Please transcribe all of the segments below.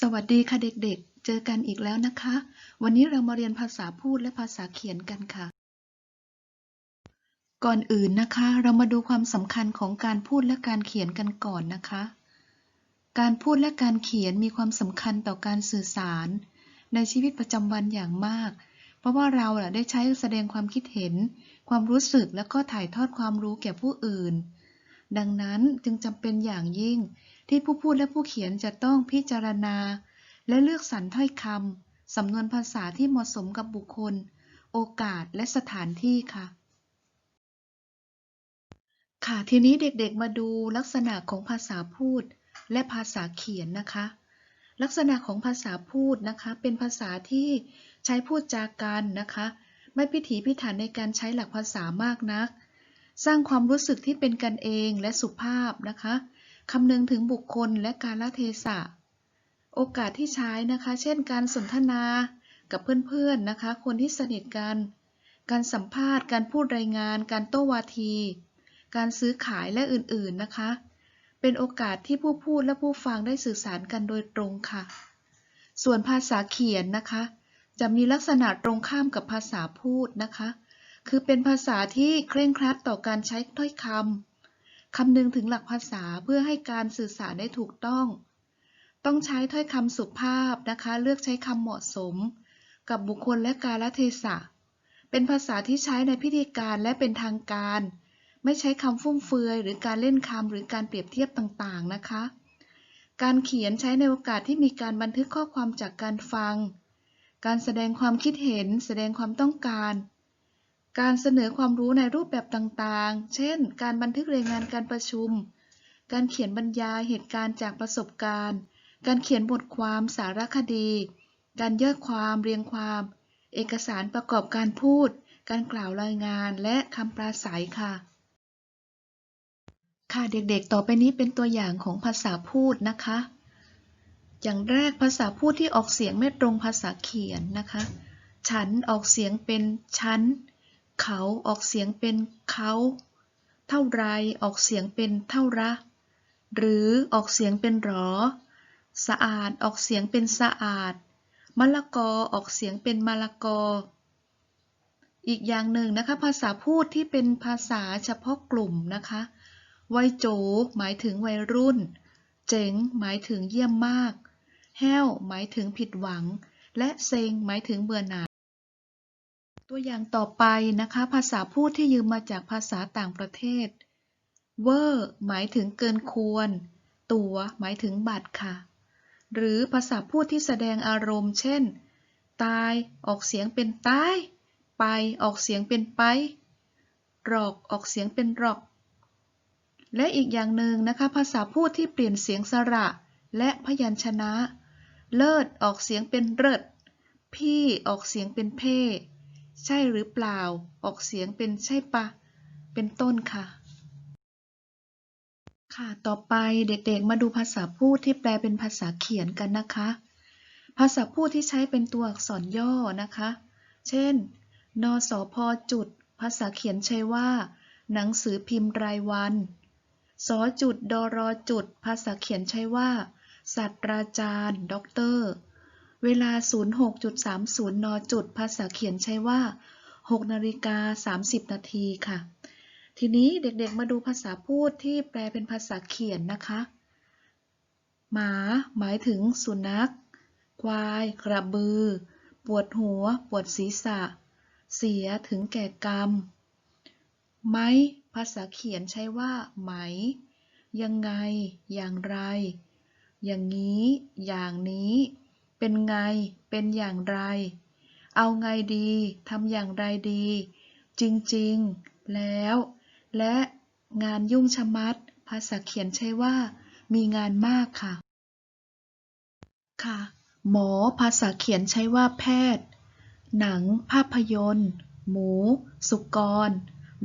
สวัสดีค่ะเด็กๆ เจอกันอีกแล้วนะคะ วันนี้เรามาเรียนภาษาพูดและภาษาเขียนกันค่ะ ก่อนอื่นนะคะ เรามาดูความสำคัญของการพูดและการเขียนกันก่อนนะคะ การพูดและการเขียนมีความสำคัญต่อการสื่อสาร ในชีวิตประจำวันอย่างมาก เพราะว่าเราได้ใช้แสดงความคิดเห็น ความรู้สึกแล้วก็ถ่ายทอดความรู้แก่ผู้อื่น ดังนั้นจึงจำเป็นอย่างยิ่ง ที่ผู้พูดและผู้เขียนจะต้องพิจารณา และเลือกสรรถ้อยคำสำนวนภาษาที่เหมาะสมกับบุคคล โอกาสและสถานที่ค่ะ ค่ะทีนี้เด็กๆมาดูลักษณะของภาษาพูด และภาษาเขียนนะคะ ลักษณะของภาษาพูดนะคะ เป็นภาษาที่ใช้พูดจากันนะคะ ไม่พิถีพิถันในการใช้หลักภาษามากนัก สร้างความรู้สึกที่เป็นกันเองและสุภาพนะคะ คำนึงถึงบุคคลและกาลเทศะ โอกาสที่ใช้นะคะ เช่น การสนทนากับเพื่อนๆนะคะ คนที่สนิทกัน การสัมภาษณ์ การพูดรายงาน การโต้วาที การซื้อขายและอื่นๆนะคะ เป็นโอกาสที่ผู้พูดและผู้ฟังได้สื่อสารกันโดยตรงค่ะ ส่วนภาษาเขียนนะคะ จะมีลักษณะตรงข้ามกับภาษาพูดนะคะ คือเป็นภาษาที่เคร่งครัดต่อการใช้ถ้อยคำ คำนึงถึงหลักภาษาเพื่อให้การสื่อสารได้ถูกต้อง ต้องใช้ถ้อยคำสุภาพนะคะ เลือกใช้คำเหมาะสม กับบุคคลและกาลเทศะ เป็นภาษาที่ใช้ในพิธีการและเป็นทางการ ไม่ใช้คำฟุ่มเฟือยหรือการเล่นคำหรือการเปรียบเทียบต่างๆนะคะ การเขียนใช้ในโอกาสที่มีการบันทึกข้อความจากการฟัง การแสดงความคิดเห็น แสดงความต้องการ การเสนอความรู้ในรูปแบบต่างๆ เช่น การบันทึกรายงานการประชุม การเขียนบรรยายเหตุการณ์จากประสบการณ์ การเขียนบทความสารคดี การย่อความเรียงความ เอกสารประกอบการพูด การกล่าวรายงานและคำปราศัยค่ะ ค่ะเด็กๆ ต่อไปนี้เป็นตัวอย่างของภาษาพูดนะคะ อย่างแรกภาษาพูดที่ออกเสียงไม่ตรงภาษาเขียนนะคะ ฉันออกเสียงเป็นฉัน เขาออกเสียงเป็นเขาเท่าไรออกเสียงเป็นเท่าระ หรือออกเสียงเป็นหรอ สะอาดออกเสียงเป็นสะอาดมะละกอออกเสียงเป็นมะละกอ อีกอย่างหนึ่งนะคะ ภาษาพูดที่เป็นภาษาเฉพาะกลุ่มนะคะวัยโจ หมายถึงวัยรุ่น เจ๋ง หมายถึงเยี่ยมมาก แห้ว หมายถึงผิดหวัง และเซ็ง หมายถึงเบื่อหน่าย ตัวอย่างต่อไปนะคะ ภาษาพูดที่ยืมมาจากภาษาต่างประเทศ เวอร์หมายถึงเกินควร ตัวหมายถึงบัตรค่ะ หรือภาษาพูดที่แสดงอารมณ์ เช่น ตายออกเสียงเป็นตาย ไปออกเสียงเป็นไปหรอกออกเสียงเป็นหรอก และอีกอย่างหนึ่งนะคะ ภาษาพูดที่เปลี่ยนเสียงสระและพยัญชนะ เลิศออกเสียงเป็นเลิศพี่ออกเสียงเป็นเพ่ ใช่หรือเปล่า ออกเสียงเป็นใช่ปะ เป็นต้นค่ะ ค่ะ ต่อไปเด็กๆ มาดูภาษาพูดที่แปลเป็นภาษาเขียนกันนะคะ ภาษาพูดที่ใช้เป็นตัวอักษรย่อนะคะ เช่น นสพจุด ภาษาเขียนใช้ว่า หนังสือพิมพ์รายวัน สจุด ดรจุด ภาษาเขียนใช้ว่าศาสตราจารย์ ด็อกเตอร์ เวลา 06.30 น จุด ภาษาเขียนใช้ว่า 6 นาฬิกา 30 นาทีค่ะ ทีนี้เด็กๆมาดูภาษาพูดที่แปลเป็นภาษาเขียนนะคะ หมา หมายถึงสุนัข ควาย กระบือ ปวดหัว ปวดศีรษะ เสียถึงแก่กรรม ไม้ ภาษาเขียนใช้ว่า ไหม ยังไง อย่างไร อย่างนี้ อย่างนี้ เป็นไง เป็นอย่างไร เอาไงดี ทำอย่างไรดี จริงๆ แล้ว และงานยุ่งชะมัด ภาษาเขียนใช้ว่า มีงานมากค่ะ ค่ะ หมอภาษาเขียนใช้ว่าแพทย์ หนัง ภาพยนตร์ หมู สุกร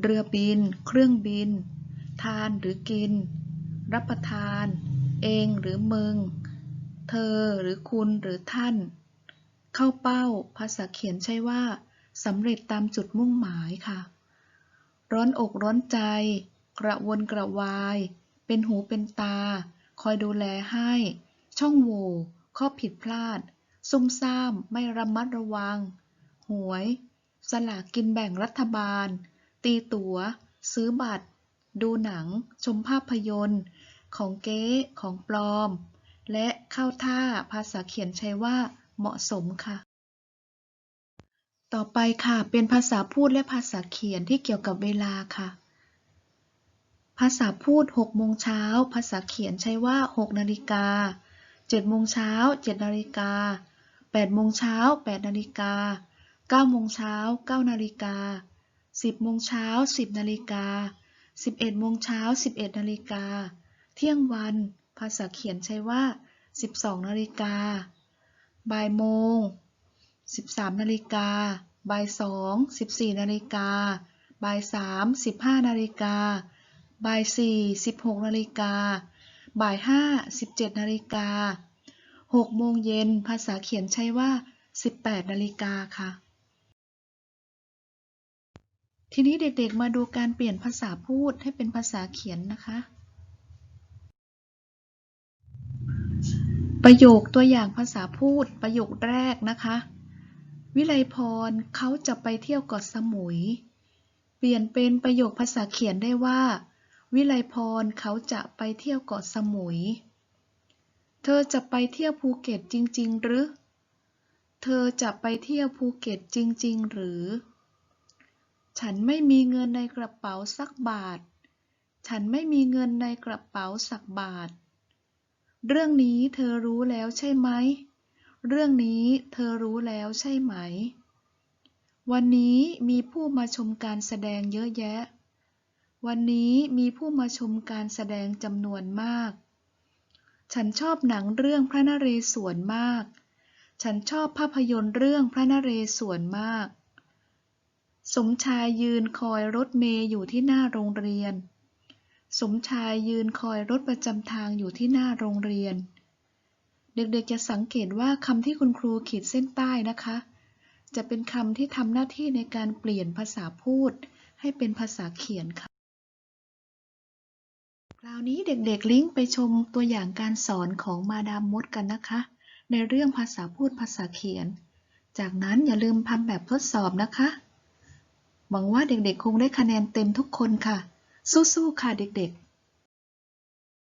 เรือบิน เครื่องบิน ทานหรือกิน รับประทาน เองหรือมึง เธอหรือคุณหรือท่าน เข้าเป้า ภาษาเขียนใช้ว่าสำเร็จตามจุดมุ่งหมายค่ะ ร้อนอกร้อนใจ กระวนกระวาย เป็นหูเป็นตา คอยดูแลให้ ช่องโหว่ข้อผิดพลาด ซุ่มซ่าม ไม่ระมัดระวัง หวย สลากกินแบ่งรัฐบาล ตีตั๋ว ซื้อบัตร ดูหนัง ชมภาพยนตร์ ของเก๊ ของปลอม และเข้าท่าภาษาเขียนใช้ว่า เหมาะสมค่ะ ต่อไปค่ะ เป็นภาษาพูดและภาษาเขียนที่เกี่ยวกับเวลาค่ะ ภาษาพูด6โมงเช้า ภาษาเขียนใช้ว่า 6 นาฬิกา 7 โมงเช้า 7 นาฬิกา 8 โมงเช้า 8 นาฬิกา 9 โมงเช้า 9 นาฬิกา 10 โมงเช้า 10 นาฬิกา 11 โมงเช้า 11 นาฬิกา เที่ยงวัน ภาษาเขียนใช้ว่า 12 นาฬิกา บ่ายโมง 13 นาฬิกา บ่ายสอง 14 นาฬิกา บ่ายสาม 15 นาฬิกา บ่ายสี่ 16 นาฬิกา บ่ายห้า 17 นาฬิกา 6 โมงเย็น ภาษาเขียนใช้ว่า 18 นาฬิกาค่ะทีนี้เด็กๆ มาดูการเปลี่ยนภาษาพูดให้เป็นภาษาเขียนนะคะ ประโยคตัวอย่างภาษาพูดประโยคแรกนะคะ วิไลพรเขาจะไปเที่ยวเกาะสมุย เปลี่ยนเป็นประโยคภาษาเขียนได้ว่า วิไลพรเขาจะไปเที่ยวเกาะสมุย เธอจะไปเที่ยวภูเก็ตจริง ๆ หรือ เธอจะไปเที่ยวภูเก็ตจริง ๆ หรือ ฉันไม่มีเงินในกระเป๋าสักบาท ฉันไม่มีเงินในกระเป๋าสักบาท เรื่องนี้เธอรู้แล้วใช่ไหม เรื่องนี้เธอรู้แล้วใช่ไหม วันนี้มีผู้มาชมการแสดงเยอะแยะ วันนี้มีผู้มาชมการแสดงจำนวนมาก ฉันชอบหนังเรื่องพระนเรศวรมาก ฉันชอบภาพยนตร์เรื่องพระนเรศวรมาก สมชายยืนคอยรถเมย์อยู่ที่หน้าโรงเรียน สมชายยืนคอยรถประจำทางอยู่ที่หน้าโรงเรียน เด็กๆจะสังเกตว่าคำที่คุณครูขีดเส้นใต้นะคะ จะเป็นคำที่ทำหน้าที่ในการเปลี่ยนภาษาพูด ให้เป็นภาษาเขียนค่ะ คราวนี้เด็กๆลิงก์ไปชมตัวอย่างการสอนของมาดามมดกันนะคะ ในเรื่องภาษาพูดภาษาเขียน จากนั้นอย่าลืมทำแบบทดสอบนะคะ หวังว่าเด็กๆคงได้คะแนนเต็มทุกคนค่ะ สู้ๆค่ะเด็กๆ